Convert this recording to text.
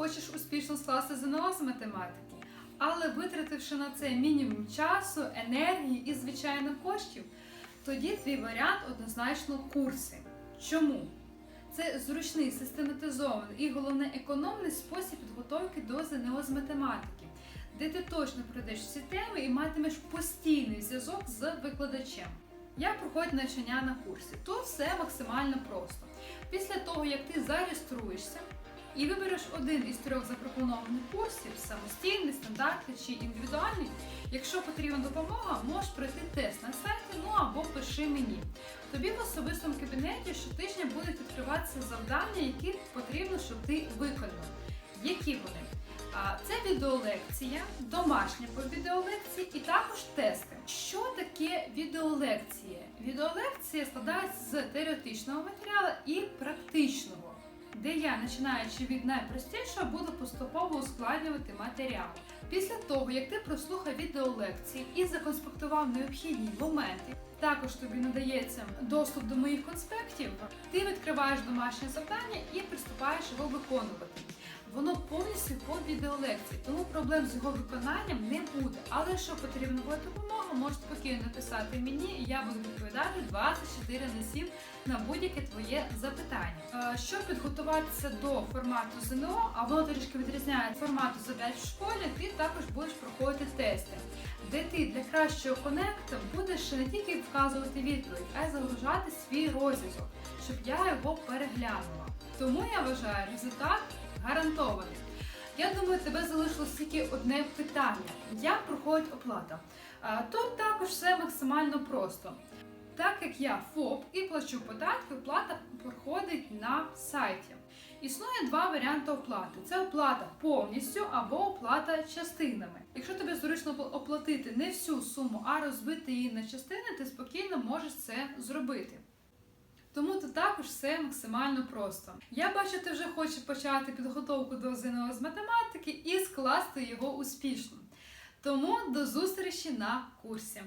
хочеш успішно скласти ЗНО з математики, але витративши на це мінімум часу, енергії і, звичайно, коштів, тоді твій варіант однозначно курси. Чому? Це зручний, систематизований і головне економний спосіб підготовки до ЗНО з математики, де ти точно пройдеш всі теми і матимеш постійний зв'язок з викладачем. Як проходить навчання на курсі? Тут все максимально просто. Після того, як ти зареєструєшся і вибереш один із трьох запропонованих курсів самостійний, стандартний чи індивідуальний, якщо потрібна допомога, можеш пройти тест на сайті, ну або пиши мені. Тобі в особистому кабінеті щотижня будуть відкриватися завдання, які потрібно, щоб ти виконав. Які вони? Це відеолекція, домашня по відеолекції і також тести. Що таке відеолекція? Відеолекція складається з теоретичного матеріалу і практичного, де я, починаючи від найпростішого, буду поступово ускладнювати матеріал. Після того, як ти прослухав відеолекції і законспектував необхідні моменти, також тобі надається доступ до моїх конспектів, ти відкриваєш домашнє завдання і приступаєш його виконувати. Воно повністю по відеолекції, тому проблем з його виконанням не буде. Але якщо потрібна буде допомога, можете спокійно написати мені, і я буду відповідати 24 на 7 на будь-яке твоє запитання. Е, Щоб підготуватися до формату ЗНО, а воно трішки відрізняє від формату задач в школі, ти також будеш проходити тести, де ти для кращого конекту будеш не тільки вказувати відповідь, а й загружати свій розв'язок, щоб я його переглянула. Тому я вважаю результат гарантований. Я думаю, тебе залишилось тільки одне питання: як проходить оплата? Тут також все максимально просто. Так як я ФОП і плачу податки, оплата проходить на сайті. Існує два варіанти оплати: це оплата повністю або оплата частинами. Якщо тобі зручно оплатити не всю суму, а розбити її на частини, ти спокійно можеш це зробити. Тому тут також все максимально просто. Я бачу, ти вже хочеш почати підготовку до ЗНО з математики і скласти його успішно. Тому до зустрічі на курсі.